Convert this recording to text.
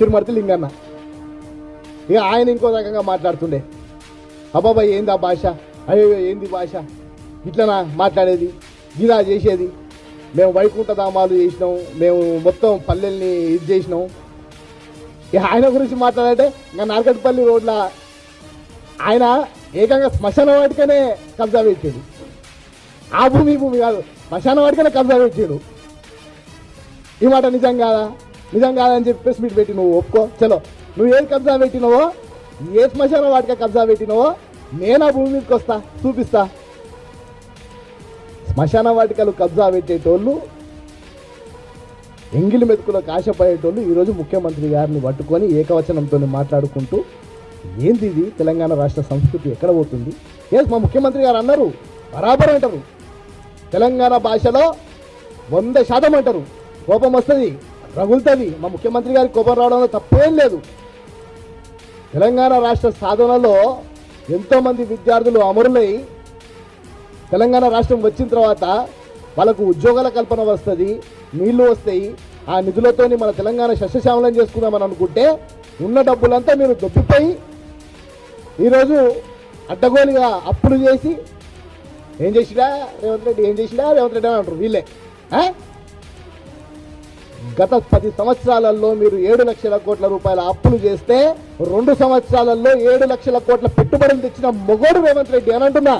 చిరుమర్తి లింగన్న. ఇక ఆయన ఇంకో రకంగా మాట్లాడుతుండే. అబ్బాబాయ్ ఏంది ఆ భాష? అయ్యో ఏంది భాష? ఇట్లనా మాట్లాడేది? ఇలా చేసేది? మేము వైకుంఠ ధామాలు చేసినాం. మేము మొత్తం పల్లెల్ని ఇది చేసినాం. ఇక ఆయన గురించి మాట్లాడంటే ఇంకా నార్కట్పల్లి రోడ్ల ఆయన ఏకంగా శ్మశాన వాటికనే కబ్జా పెట్టాడు. ఆ భూమి భూమి కాదు శ్మశాన వాటికనే కబ్జా పెట్టాడు. ఈ మాట నిజం కాదా? నిజం కాదని చెప్పి ప్రెస్ మీట్ పెట్టి నువ్వు ఒప్పుకో. చలో నువ్వు ఏం కబ్జా పెట్టినవో ఏ శ్మశాన వాటిక కబ్జా పెట్టినవో నేను ఆ భూమి మీదకి వస్తా చూపిస్తా. శ్మశాన వాటికలు కబ్జా పెట్టేటోళ్ళు ఎంగిలి మెతుకులకు ఆశపడేటోళ్ళు ఈరోజు ముఖ్యమంత్రి గారిని పట్టుకొని ఏకవచనంతో మాట్లాడుకుంటూ ఏంది ఇది? తెలంగాణ రాష్ట్ర సంస్కృతి ఎక్కడ పోతుంది? ఎస్ మా ముఖ్యమంత్రి గారు అన్నారు బరాబర్ అంటారు. తెలంగాణ భాషలో వంద శాతం అంటారు. కోపం వస్తుంది. రగులుతుంది మా ముఖ్యమంత్రి గారి కోపం రావడంలో తప్పేం లేదు. తెలంగాణ రాష్ట్ర సాధనలో ఎంతోమంది విద్యార్థులు అమరులై తెలంగాణ రాష్ట్రం వచ్చిన తర్వాత వాళ్ళకు ఉద్యోగాల కల్పన వస్తుంది నీళ్ళు వస్తాయి. ఆ నిధులతో మన తెలంగాణ సస్యశ్యామలం చేసుకుందామని అనుకుంటే ఉన్న డబ్బులంతా మీరు దొబ్బిపోయి ఈరోజు అడ్డగోలుగా అప్పులు చేసి ఏం చేసిడా? రేవంత్ రెడ్డి ఏం చేసిడా? రేవంత్ రెడ్డి అని అంటారు వీళ్ళే. గత పది సంవత్సరాలలో మీరు ఏడు లక్షల కోట్ల రూపాయల అప్పులు చేస్తే రెండు సంవత్సరాలలో ఏడు లక్షల కోట్ల పెట్టుబడులు తెచ్చిన మొగోడు రేవంత్ రెడ్డి అని అంటున్నా.